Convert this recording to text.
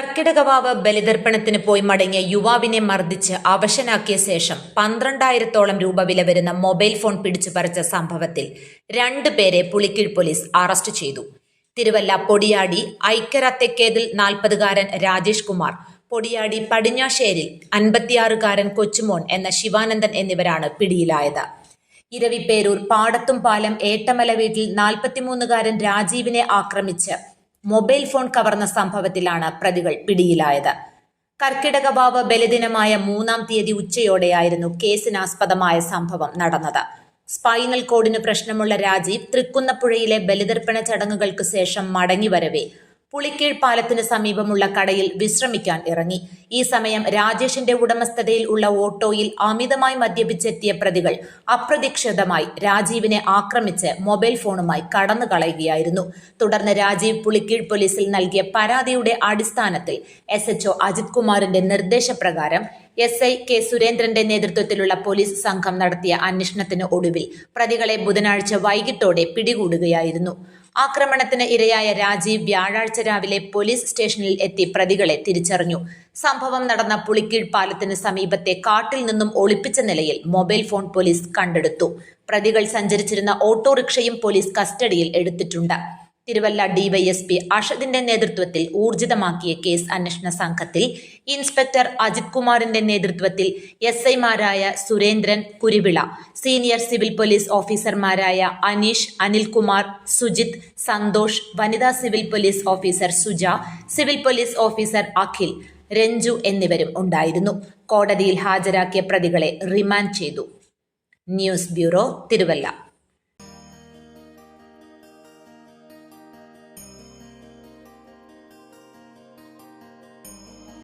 കർക്കിടകവാവ് ബലിതർപ്പണത്തിന് പോയി മടങ്ങിയ യുവാവിനെ മർദ്ദിച്ച് അവശനാക്കിയ ശേഷം പന്ത്രണ്ടായിരത്തോളം രൂപ വില വരുന്ന മൊബൈൽ ഫോൺ പിടിച്ചു പറിച്ച സംഭവത്തിൽ രണ്ടുപേരെ പുളിക്കീഴ് പോലീസ് അറസ്റ്റ് ചെയ്തു. തിരുവല്ല പൊടിയാടി ഐക്യര തെക്കേതിൽ നാൽപ്പതുകാരൻ രാജേഷ് കുമാർ പൊടിയാടി പടിഞ്ഞാശ്ശേരിൽ അൻപത്തിയാറുകാരൻ കൊച്ചുമോൻ എന്ന ശിവാനന്ദൻ എന്നിവരാണ് പിടിയിലായത്. ഇരവിപ്പേരൂർ പാടത്തും പാലം ഏട്ടമല വീട്ടിൽ നാൽപ്പത്തിമൂന്നുകാരൻ രാജീവിനെ ആക്രമിച്ച് മൊബൈൽ ഫോൺ കവർന്ന സംഭവത്തിലാണ് പ്രതികൾ പിടിയിലായത്. കർക്കിടകവാവ് ബലിദിനമായ മൂന്നാം തീയതി ഉച്ചയോടെയായിരുന്നു കേസിനാസ്പദമായ സംഭവം നടന്നത്. സ്പൈനൽ കോഡിന് പ്രശ്നമുള്ള രാജീവ് തൃക്കുന്നപ്പുഴയിലെ ബലിതർപ്പണ ചടങ്ങുകൾക്ക് ശേഷം മടങ്ങിവരവേ പുളിക്കീഴ് പാലത്തിന് സമീപമുള്ള കടയിൽ വിശ്രമിക്കാൻ ഇറങ്ങി. ഈ സമയം രാജേഷിന്റെ ഉടമസ്ഥതയിൽ ഉള്ള ഓട്ടോയിൽ അമിതമായി മദ്യപിച്ചെത്തിയ പ്രതികൾ അപ്രതീക്ഷിതമായി രാജീവിനെ ആക്രമിച്ച് മൊബൈൽ ഫോണുമായി കടന്നു കളയുകയായിരുന്നു. തുടർന്ന് രാജീവ് പുളിക്കീഴ് പോലീസിൽ നൽകിയ പരാതിയുടെ അടിസ്ഥാനത്തിൽ എസ് എച്ച്ഒ അജിത് കുമാറിന്റെ നിർദ്ദേശപ്രകാരം എസ് ഐ കെ സുരേന്ദ്രന്റെ നേതൃത്വത്തിലുള്ള പോലീസ് സംഘം നടത്തിയ അന്വേഷണത്തിന് ഒടുവിൽ പ്രതികളെ ബുധനാഴ്ച വൈകിട്ടോടെ പിടികൂടുകയായിരുന്നു. ആക്രമണത്തിന് ഇരയായ രാജീവ് വ്യാഴാഴ്ച രാവിലെ പോലീസ് സ്റ്റേഷനിൽ എത്തി പ്രതികളെ തിരിച്ചറിഞ്ഞു. സംഭവം നടന്ന പുളിക്കീഴ് പാലത്തിന് സമീപത്തെ കാട്ടിൽ നിന്നും ഒളിപ്പിച്ച നിലയിൽ മൊബൈൽ ഫോൺ പോലീസ് കണ്ടെടുത്തു. പ്രതികൾ സഞ്ചരിച്ചിരുന്ന ഓട്ടോറിക്ഷയും പോലീസ് കസ്റ്റഡിയിൽ എടുത്തിട്ടുണ്ട്. തിരുവല്ല ഡിവൈഎസ്പി അഷദിന്റെ നേതൃത്വത്തിൽ ഊർജിതമാക്കിയ കേസ് അന്വേഷണ സംഘത്തിൽ ഇൻസ്പെക്ടർ അജിത് കുമാറിന്റെ നേതൃത്വത്തിൽ എസ് ഐമാരായ Surendran Kuruvila senior civil police ഓഫീസർമാരായ അനീഷ് അനിൽകുമാർ സുജിത് സന്തോഷ് വനിതാ civil police officer Suja civil police officer Akhil Ranju എന്നിവരും ഉണ്ടായിരുന്നു. കോടതിയിൽ ഹാജരാക്കിയ പ്രതികളെ റിമാൻഡ് ചെയ്തു. News bureau Thiruvalla.